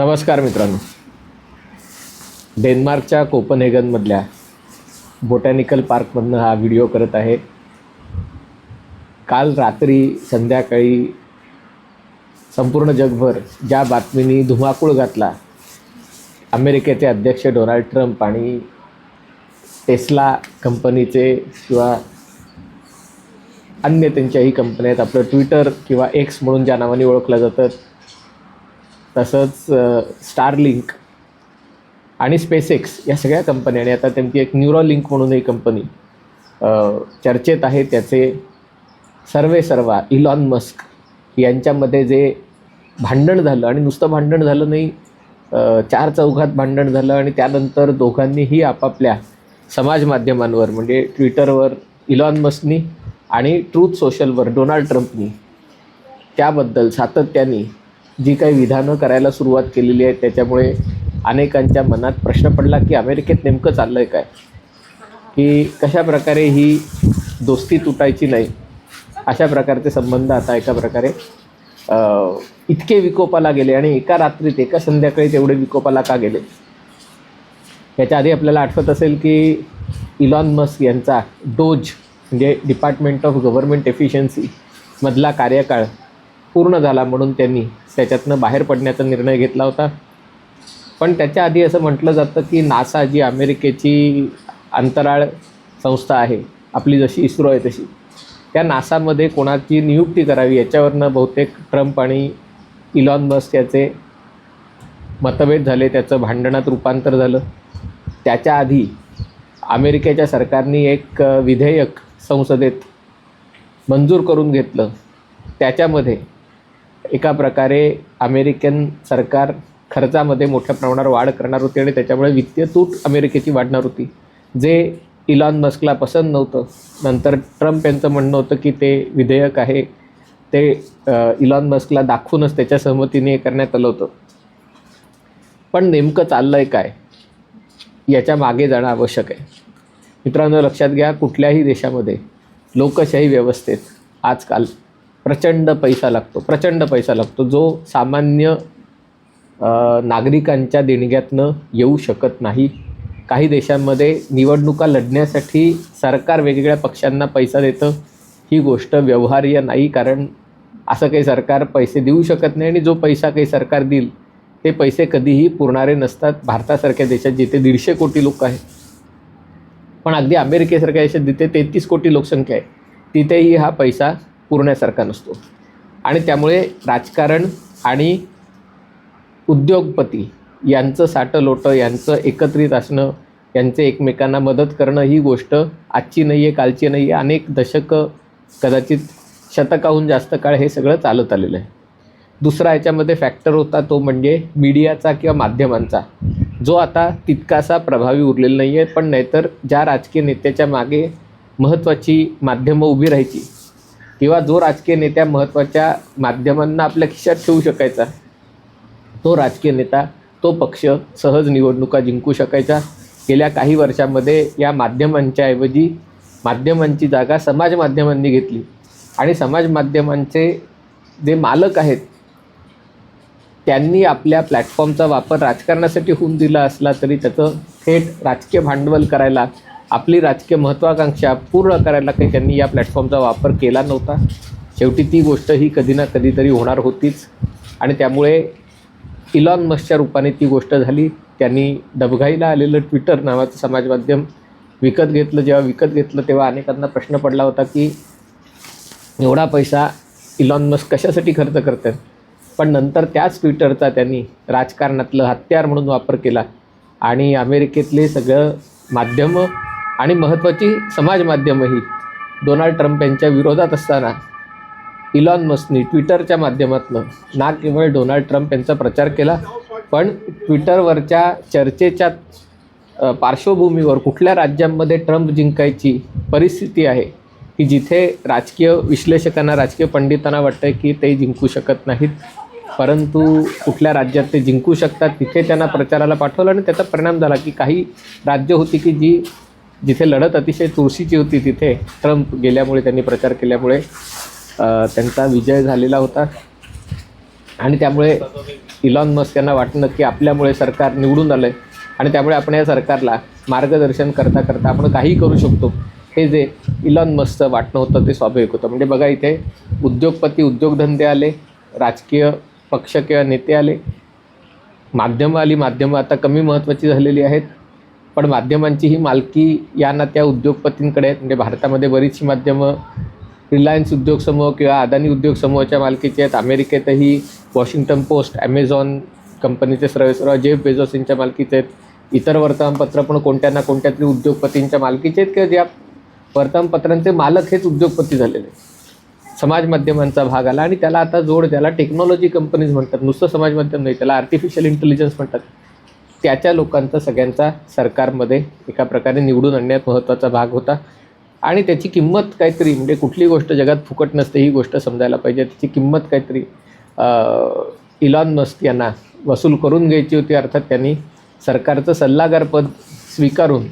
नमस्कार मित्रांनो. डेन्मार्कच्या कोपनहेगनमधल्या बोटॅनिकल पार्कमधनं हा व्हिडिओ करत आहे. काल रात्री संध्याकाळी संपूर्ण जगभर ज्या बातमीनी धुमाकूळ घातला अमेरिकेचे अध्यक्ष डोनाल्ड ट्रम्प आणि टेस्ला कंपनीचे किंवा अन्य त्यांच्याही कंपन्या आहेत. आपलं ट्विटर किंवा एक्स म्हणून ज्या नावाने ओळखलं जातं तसंच स्टारलिंक आणि स्पेसएक्स या सगळ्या कंपन्या आणि आता त्यांची एक न्यूरोलिंक म्हणून ही कंपनी चर्चेत आहे. त्याचे सर्वे सर्वा इलॉन मस्क यांच्यामध्ये जे भांडण झालं आणि नुसतं भांडण झालं नाही चार चौघात भांडण झालं आणि त्यानंतर दोघांनीही आपापल्या समाज माध्यमांवर म्हणजे ट्विटरवर इलॉन मस्कनी आणि ट्रूथ सोशलवर डोनाल्ड ट्रम्पनी त्याबद्दल सातत्याने जी काही विधानं करायला सुरुवात केलेली आहे त्याच्यामुळे अनेकांच्या मनात प्रश्न पडला की अमेरिकेत नेमकं चाललं आहे काय? की कशा प्रकारे ही दोस्ती तुटायची नाही? अशा प्रकारचे संबंध आता एका प्रकारे इतके विकोपाला गेले आणि एका रात्रीत एका संध्याकाळी तेवढे विकोपाला का गेले? याच्या आधी आपल्याला आठवत असेल की इलॉन मस्क यांचा डोज म्हणजे डिपार्टमेंट ऑफ गव्हर्नमेंट एफिशियन्सी मधला कार्यकाळ पूर्ण झाला म्हणून त्यांनी त्याच्यातनं बाहेर पडण्याचा निर्णय घेतला होता. पण त्याच्या आधी असं म्हटलं जातं की नासा जी अमेरिकेची अंतराळ संस्था आहे आपली जशी इस्रो आहे तशी त्या नासामध्ये कोणाची नियुक्ती करावी याच्यावरनं बहुतेक ट्रम्प आणि इलॉन मस्क याचे मतभेद झाले त्याचं भांडणात रूपांतर झालं. त्याच्या आधी अमेरिकेच्या सरकारने एक विधेयक संसदेत मंजूर करून घेतलं. त्याच्यामध्ये एका प्रकारे अमेरिकन सरकार खर्चामध्ये मोठ्या प्रमाणावर वाढ करणार होती आणि त्याच्यामुळे वित्तीय तूट अमेरिकेची वाढणार होती. जे इलॉन मस्कला पसंत नव्हतं. नंतर ट्रम्प यांचं म्हणणं होतं की ते विधेयक आहे. ते इलॉन मस्कला दाखवूनच त्याच्या सहमतीने हे करण्यात आलं होतं. पण नेमकं चाललं आहे काय? याच्या मागे जाणं आवश्यक आहे. मित्रांनो लक्षात घ्या कुठल्याही देशामध्ये लोकशाही व्यवस्थेत आजकाल प्रचंड पैसा लागतो प्रचंड पैसा लागतो जो सामान्य नागरिकांच्या देणग्यातनं येऊ शकत नाही. काही देशांमध्ये निवडणुका लढण्यासाठी सरकार वेगवेगळ्या पक्षांना पैसा देतं. ही गोष्ट व्यवहार्य नाही कारण असं काही सरकार पैसे देऊ शकत नाही आणि जो पैसा काही सरकार देईल ते पैसे कधीही पुरणारे नसतात. भारतासारख्या देशात जिथे दीडशे कोटी लोक आहेत पण अगदी अमेरिकेसारख्या देशात जिथे तेहतीस कोटी लोकसंख्या आहे तिथेही हा पैसा पुरण्यासारखा नसतो. आणि त्यामुळे राजकारण आणि उद्योगपती यांचं साटं लोटं यांचं एकत्रित असणं यांचे एकमेकांना मदत करणं ही गोष्ट आजची नाही आहे कालची नाही आहे अनेक दशकं कदाचित शतकाहून जास्त काळ हे सगळं चालत आलेलं आहे. दुसरा याच्यामध्ये फॅक्टर होता तो म्हणजे मीडियाचा किंवा माध्यमांचा. जो आता तितकासा प्रभावी उरलेला नाही आहे पण नाहीतर ज्या राजकीय नेत्याच्या मागे महत्त्वाची माध्यमं उभी राहायची किंवा जो राजकीय नेत्या महत्त्वाच्या माध्यमांना आपल्या खिशात ठेवू शकायचा तो राजकीय नेता तो पक्ष सहज निवडणुका जिंकू शकायचा. गेल्या काही वर्षामध्ये या माध्यमांच्या ऐवजी माध्यमांची जागा समाज माध्यमांनी घेतली. आणि समाज माध्यमांचे जे मालक आहेत त्यांनी आपल्या प्लॅटफॉर्मचा वापर राजकारणासाठी होऊन दिला असला तरी त्याचं थेट राजकीय भांडवल करायला आपली राजकीय महत्त्वाकांक्षा पूर्ण करायला काही त्यांनी या प्लॅटफॉर्मचा वापर केला नव्हता. शेवटी ती गोष्ट ही कधी ना कधीतरी होणार होतीच. आणि त्यामुळे इलॉन मस्कच्या रूपाने ती गोष्ट झाली. त्यांनी डबघाईला आलेलं ट्विटर नावाचं समाजमाध्यम विकत घेतलं. जेव्हा विकत घेतलं तेव्हा अनेकांना प्रश्न पडला होता की एवढा पैसा इलॉन मस्क कशासाठी खर्च करतात पण नंतर त्याच ट्विटरचा त्यांनी राजकारणातलं हत्यार म्हणून वापर केला. आणि अमेरिकेतले सगळं माध्यमं आणि महत्त्वाची समाज माध्यमही डोनाल्ड ट्रम्प यांच्या विरोधात असताना इलॉन मस्कनी ट्विटरच्या माध्यमातून ना केवळ डोनाल्ड ट्रम्प यांचा प्रचार केला. पण ट्विटरवरच्या चर्चेच्या पार्श्वभूमीवर कुठल्या राज्यांमध्ये ट्रम्प जिंकायची परिस्थिती आहे की जिथे राजकीय विश्लेषकांना राजकीय पंडितांना वाटतं की ते जिंकू शकत नाहीत परंतु कुठल्या राज्यात ते जिंकू शकतात तिथे त्यांना प्रचाराला पाठवलं आणि त्याचा परिणाम झाला की काही राज्य होती की जी जिथे लढत अतिशय चुरशीची होती तिथे ट्रम्प गेल्यामुळे त्यांनी प्रचार केल्यामुळे त्यांचा विजय झालेला होता. आणि त्यामुळे इलॉन मस्क यांना वाटणं की आपल्यामुळे सरकार निवडून आलं आहे आणि त्यामुळे आपण या सरकारला मार्गदर्शन करता करता आपण काही करू शकतो. हे जे इलॉन मस्कचं वाटणं होतं ते स्वाभाविक होतं. म्हणजे बघा इथे उद्योगपती उद्योगधंदे आले राजकीय पक्ष किंवा नेते आले. माध्यमं आली माध्यमं आता कमी महत्त्वाची झालेली आहेत. पण माध्यमांची ही मालकी या ना त्या उद्योगपतींकडे आहेत. म्हणजे भारतामध्ये बरीचशी माध्यमं रिलायन्स उद्योग समूह किंवा अदानी उद्योग समूहाच्या मालकीचे आहेत. अमेरिकेतही वॉशिंग्टन पोस्ट ॲमेझॉन कंपनीचे सर्वेसर्वा जेफ बेझोस यांच्या मालकीचे आहेत. इतर वर्तमानपत्र पण कोणत्या ना कोणत्या तरी उद्योगपतींच्या मालकीचे आहेत किंवा ज्या वर्तमानपत्रांचे मालक हेच उद्योगपती झालेले आहेत. समाज माध्यमांचा भाग आला आणि त्याला आता जोड त्याला टेक्नॉलॉजी कंपनीज म्हणतात. नुसतं समाज माध्यम नाही त्याला आर्टिफिशियल इंटेलिजन्स म्हणतात. त्याच्या लोकांचा सगळ्यांचा सरकारमध्ये एका प्रकारे निवडून आणण्यात महत्त्वाचा भाग होता. आणि त्याची किंमत काहीतरी म्हणजे कुठली गोष्ट जगात फुकट नसते ही गोष्ट समजायला पाहिजे. त्याची किंमत काहीतरी इलॉन मस्क यांना वसूल करून घ्यायची होती. अर्थात त्यांनी सरकारचं सल्लागारपद स्वीकारून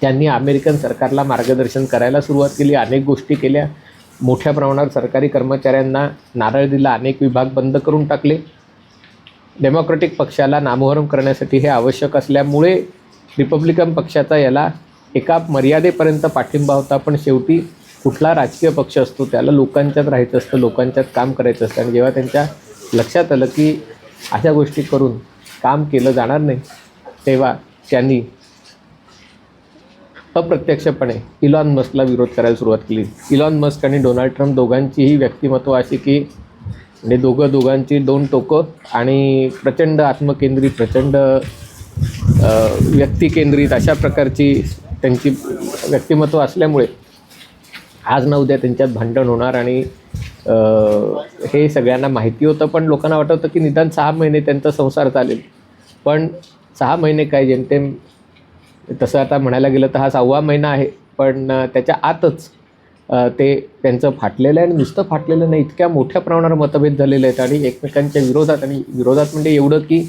त्यांनी अमेरिकन सरकारला मार्गदर्शन करायला सुरुवात केली. अनेक गोष्टी केल्या. मोठ्या प्रमाणावर सरकारी कर्मचाऱ्यांना नारळ दिला. अनेक विभाग बंद करून टाकले. डेमोक्रॅटिक पक्षाला नामोहरम करण्यासाठी हे आवश्यक असल्यामुळे रिपब्लिकन पक्षाचा याला एका मर्यादेपर्यंत पाठिंबा होता पण शेवटी कुठला राजकीय पक्ष असतो त्याला लोकांच्यात राहायचं असतं लोकांच्यात काम करायचं असतं. आणि जेव्हा त्यांच्या लक्षात आलं की अशा गोष्टी करून काम केलं जाणार नाही तेव्हा त्यांनी अप्रत्यक्षपणे इलॉन मस्कला विरोध करायला सुरुवात केली. इलॉन मस्क आणि डोनाल्ड ट्रम्प दोघांचीही व्यक्तिमत्व अशी की म्हणजे दोघं दोघांची दोन टोकं आणि प्रचंड आत्मकेंद्रित प्रचंड व्यक्तिकेंद्रित अशा प्रकारची त्यांची व्यक्तिमत्व असल्यामुळे आज ना उद्या त्यांच्यात भांडण होणार आणि हे सगळ्यांना माहिती होतं. पण लोकांना वाटत होतं की निदान सहा महिने त्यांचा संसार चालेल. पण सहा महिने काय जेमतेम तसं आता म्हणायला गेलं तर हा सहावा महिना आहे. पण त्याच्या आतच ते त्यांचं फाटलेलं आहे आणि नुसतं फाटलेलं नाही इतक्या मोठ्या प्रमाणावर मतभेद झालेले आहेत आणि एकमेकांच्या विरोधात आणि विरोधात म्हणजे एवढं की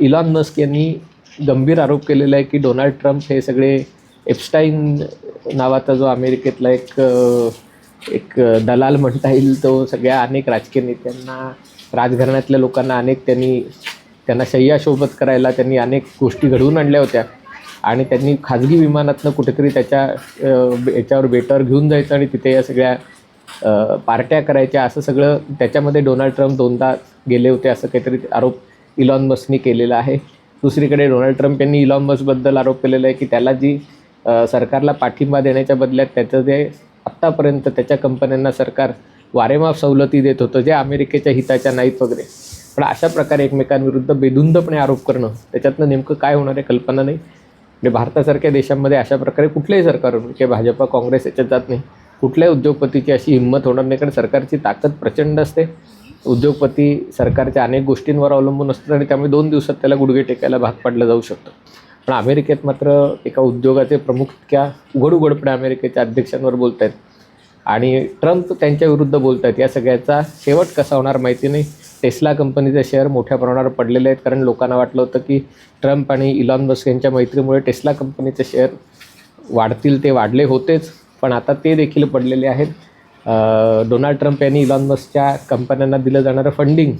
इलॉन मस्क यांनी गंभीर आरोप केलेला आहे की डोनाल्ड ट्रम्प हे सगळे एप्स्टाईन नावाचा जो अमेरिकेतला एक एक दलाल म्हणता येईल तो सगळ्या अनेक राजकीय नेत्यांना राजघराण्यातल्या लोकांना अनेक त्यांनी त्यांना शय्यासोबत करायला त्यांनी अनेक गोष्टी घडवून आणल्या होत्या. आणि त्यांनी खाजगी विमानातनं कुठेतरी त्याच्या याच्यावर बेटावर घेऊन जायचं आणि तिथे या सगळ्या पार्ट्या करायच्या असं सगळं त्याच्यामध्ये डोनाल्ड ट्रम्प दोनदा गेले होते असं काहीतरी आरोप इलॉन मस्कनी केलेला आहे. दुसरीकडे डोनाल्ड ट्रम्प यांनी इलॉन मस्कबद्दल आरोप केलेला आहे की त्याला जी सरकारला पाठिंबा देण्याच्या बदल्यात त्याचं जे आत्तापर्यंत त्याच्या कंपन्यांना सरकार वारेमाप सवलती देत होतं जे अमेरिकेच्या हिताच्या नाहीत वगैरे. पण अशा प्रकारे एकमेकांविरुद्ध बेधुंदपणे आरोप करणं त्याच्यातनं नेमकं काय होणार आहे कल्पना नाही. म्हणजे भारतासारख्या देशांमध्ये अशा प्रकारे कुठलंही सरकार म्हणजे भाजपा काँग्रेस याच्यात जात नाही. कुठल्याही उद्योगपतीची अशी हिंमत होणार नाही. कारण सरकारची ताकद प्रचंड असते. उद्योगपती सरकारच्या अनेक गोष्टींवर अवलंबून असतात आणि त्यामुळे दोन दिवसात त्याला गुडघे टेकायला भाग पाडलं जाऊ शकतं. पण अमेरिकेत मात्र एका उद्योगाचे प्रमुख इतक्या उघड उघडपणे अमेरिकेच्या अध्यक्षांवर बोलत आहेत आणि ट्रम्प त्यांच्या विरुद्ध बोलत आहेत या सगळ्याचा शेवट कसा होणार माहिती नाही. टेस्ला कंपनीचे शेअर मोठ्या प्रमाणावर पडलेले आहेत. कारण लोकांना वाटलं होतं की ट्रम्प आणि इलॉन मस्क यांच्या मैत्रीमुळे टेस्ला कंपनीचे शेअर वाढतील ते वाढले होतेच. पण आता ते देखील पडलेले आहेत. डोनाल्ड ट्रम्प यांनी इलॉन मस्कच्या कंपन्यांना दिलं जाणारं फंडिंग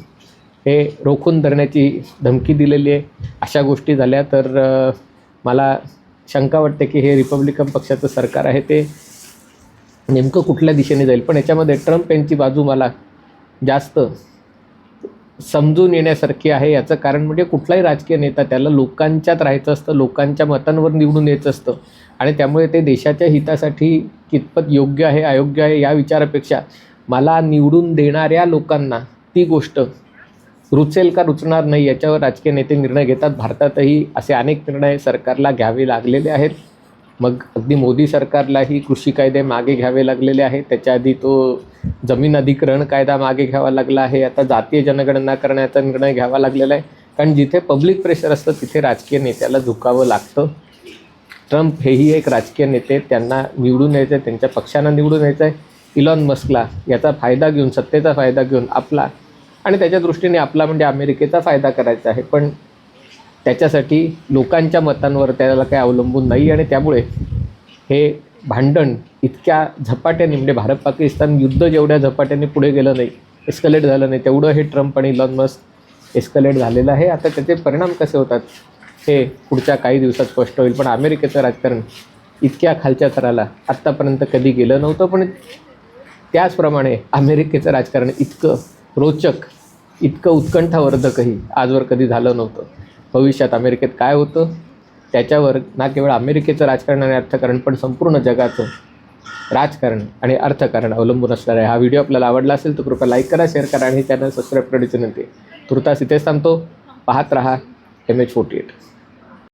हे रोखून धरण्याची धमकी दिलेली आहे. अशा गोष्टी झाल्या तर मला शंका वाटते की हे रिपब्लिकन पक्षाचं सरकार आहे ते नेमकं कुठल्या दिशेने जाईल? पण याच्यामध्ये ट्रम्प यांची बाजू मला जास्त समजून येण्यासारखी आहे. याचं कारण म्हणजे कुठलाही राजकीय नेता त्याला लोकांच्यात राहायचं असतं लोकांच्या मतांवर निवडून यायचं असतं. आणि त्यामुळे ते देशाच्या हितासाठी कितपत योग्य आहे अयोग्य आहे या विचारापेक्षा मला निवडून देणाऱ्या लोकांना ती गोष्ट रुचेल का रुचणार नाही याच्यावर राजकीय नेते निर्णय घेतात. भारतातही असे अनेक निर्णय सरकारला घ्यावे लागलेले आहेत. मग अगदी मोदी सरकारलाही कृषी कायदे मागे घ्यावे लागलेले आहेत. त्याच्या आधी तो जमीन अधिग्रहण कायदा मागे घ्यावा लागला आहे. आता जातीय जनगणना करण्याचा निर्णय घ्यावा लागलेला आहे. कारण जिथे पब्लिक प्रेशर असतं तिथे राजकीय नेत्याला झुकावं लागतं. ट्रम्प हेही एक राजकीय नेते त्यांना निवडून यायचं आहे. त्यांच्या पक्षांना निवडून यायचं आहे. इलॉन मस्कला याचा फायदा घेऊन सत्तेचा फायदा घेऊन आपला आणि त्याच्या दृष्टीने आपला म्हणजे अमेरिकेचा फायदा करायचा आहे. पण त्याच्यासाठी लोकांच्या मतांवर त्याला काही अवलंबून नाही आणि त्यामुळे हे भांडण इतक्या झपाट्याने म्हणजे भारत पाकिस्तान युद्ध जेवढ्या झपाट्याने पुढे गेलं नाही एस्कलेट झालं नाही तेवढं हे ट्रम्प आणि इलॉन मस्क एस्कलेट झालेलं आहे. आता त्याचे परिणाम कसे होतात हे पुढच्या काही दिवसात स्पष्ट होईल. पण अमेरिकेचं राजकारण इतक्या खालच्या थराला आत्तापर्यंत कधी गेलं नव्हतं. पण त्याचप्रमाणे अमेरिकेचं राजकारण इतकं रोचक इतकं उत्कंठावर्धकही आजवर कधी झालं नव्हतं. भविष्यात अमेरिकेत काय होतं? त्याच्यावर ना केवळ अमेरिकेचं राजकारण आणि अर्थकारण पण संपूर्ण जगाचं राजकारण आणि अर्थकारण अवलंबून असणार आहे. हा व्हिडिओ आपल्याला आवडला असेल तर कृपया लाईक करा शेअर करा आणि चॅनल सबस्क्राईब करण्याची विनंती तुर्तास इथेच थांबतो. पाहत रहा एम एच फोर्टी एट